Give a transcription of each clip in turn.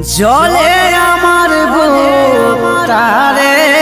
জলে আমার বো তারে।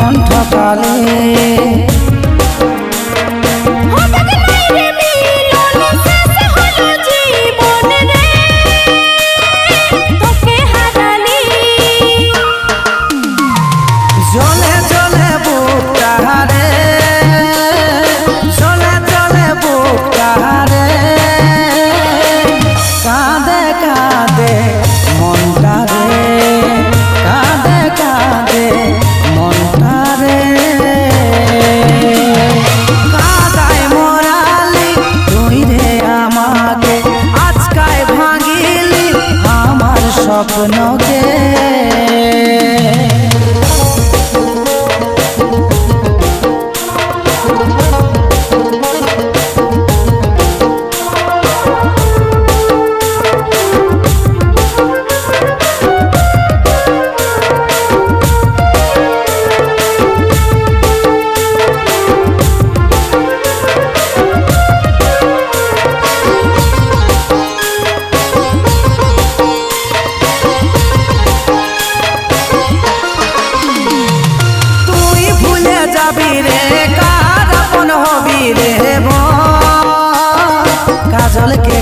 কণ্ঠ কালে জলে জলে বুকটা হারে জলে জলে বুকটা হারে কাঁদে কাঁদে।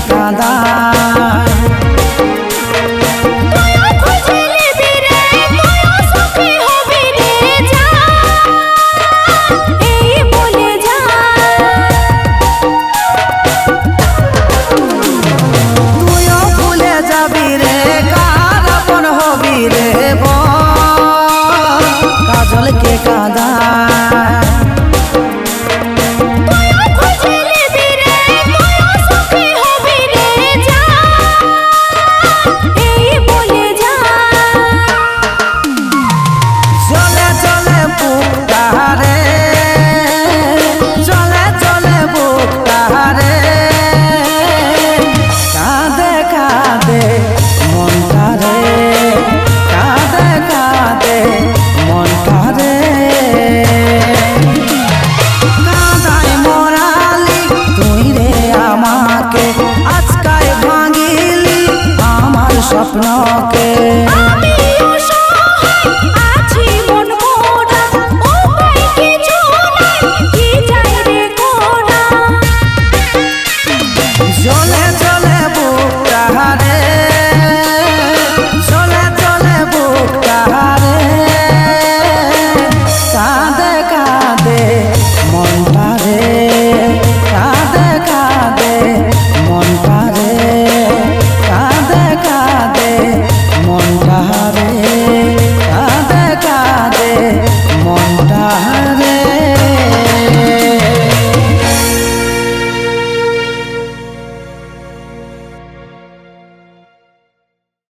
কাঁদা স্বপ্নকে